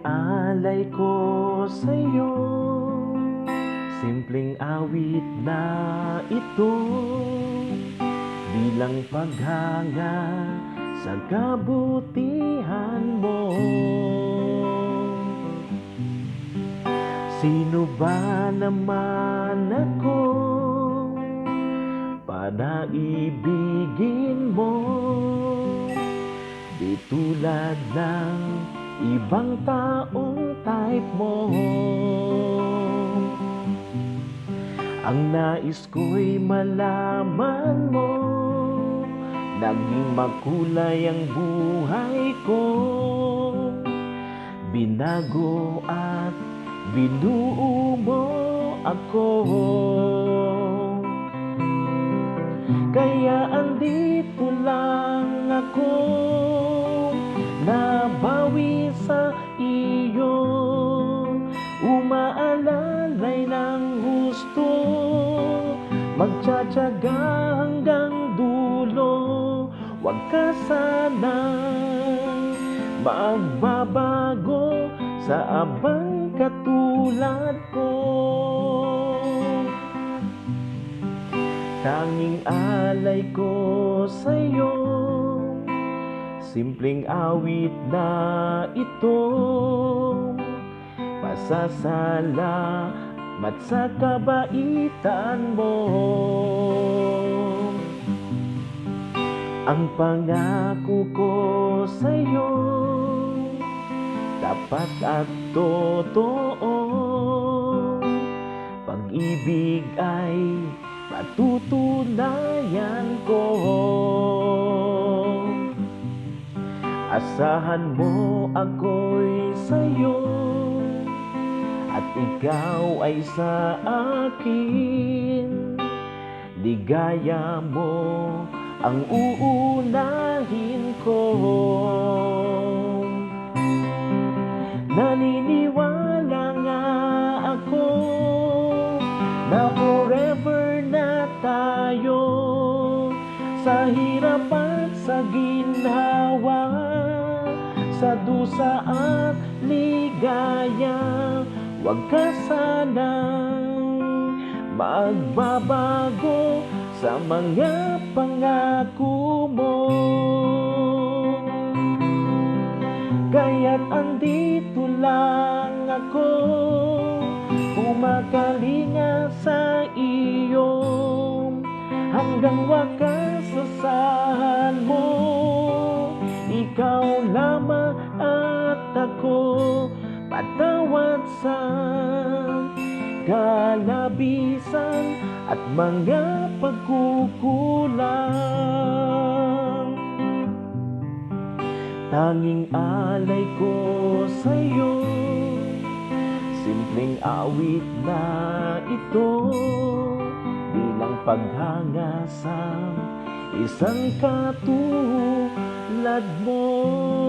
alay ko sa'yo Simpleng awit na ito. Bilang paghanga sa kabutihan mo. Sino ba naman ako Para ibigin mo Tulad ng ibang taong type mo. Ang nais ko'y malaman mo Naging makulay ang buhay ko. Binago at binuo mo ako. Kaya andito lang ako Nabawi sa iyo. Umaalalay ng gusto Magtsatsaga hanggang dulo. Huwag ka sanang magbabago Sa abang katulad ko. Tanging alay ko sa'yo Simpleng awit na ito. Pasasalamat sa kabaitan mo. Ang pangako ko sa'yo Tapat at totoo. Pag-ibig ay patutunayan ko Asahan mo ako'y sa'yo At ikaw ay sa akin. Ligaya mo ang uunahin ko. Naniniwala Sa dusa at ligaya. Huwag ka sanang magbabago Sa mga pangako mo. Kaya't andito lang ako Kumakalinga sa iyo. Hanggang wakas sasahan mo Ikaw lamang ako Patawad sa kalabisan At mga pagkukulang. Tanging alay ko sa'yo Simpleng awit na ito Bilang paghanga sa isang katulad mo